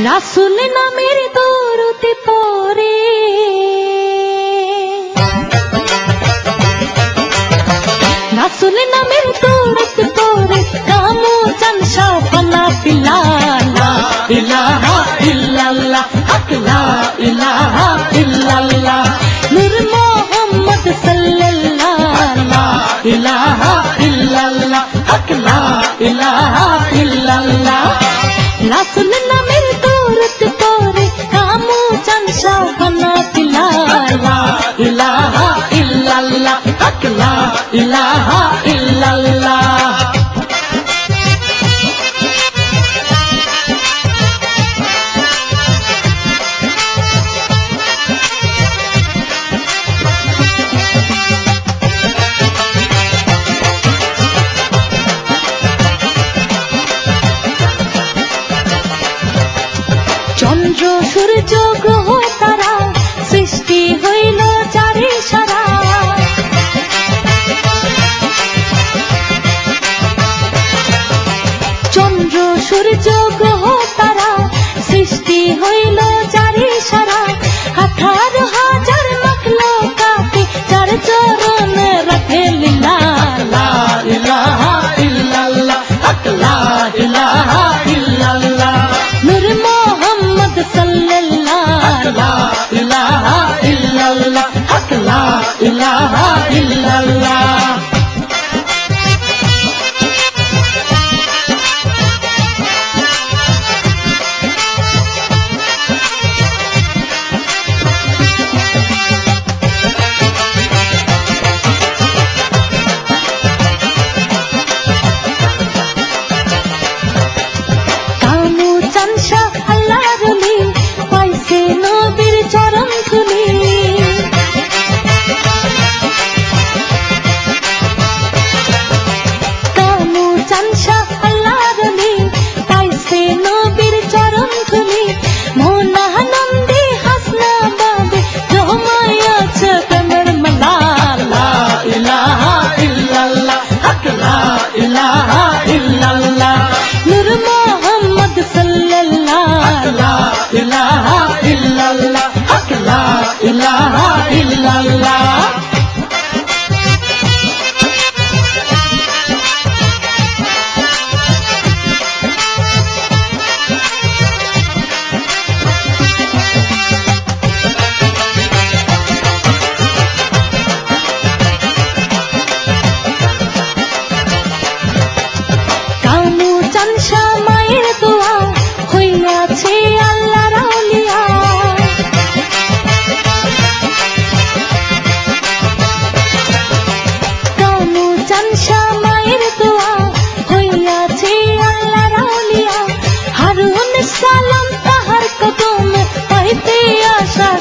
রাসুল নামের দৌড়তে পরে রাসুল নামের দৌড়তে পরে কামু চানসা পানা পিলালা ইলাহা ইল্লাল্লাহ, হক লা ইলাহা ইল্লাল্লাহ। নূর মোহাম্মদ সাল্লাল্লাহ ইলাহা ইল্লাল্লাহ, হক লা ইলাহা ইল্লাল্লাহ। রাসুল নামের চন্দ্র সূর্য গ্রহ তারা সৃষ্টি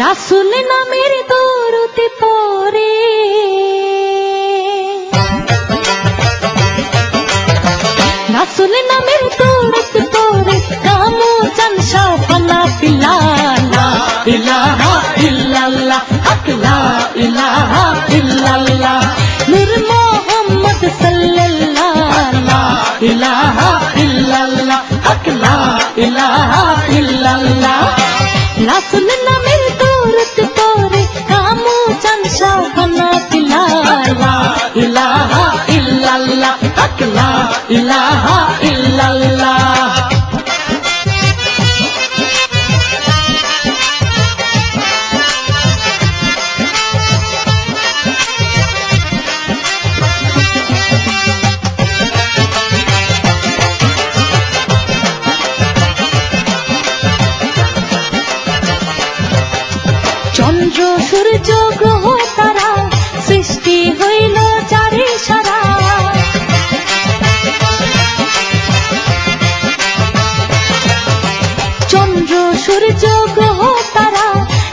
রাসুল নামের দৌড়তে পরে রাসুল নামের দৌড়তে পরে কামু চানসা পানা পিলালা ইলাহা ইল্লাল্লাহ হক লা ইলাহা ইল্লাল্লাহ নূর মোহাম্মদ সাল্লাল্লাহ ইলাহা ইল্লাল্লাহ হক লা ইলাহা ইল্লাল্লাহ রাসুল নামের চন্দ্র সূর্য গ্রহ তারা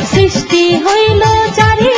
সৃষ্টি হইল চারি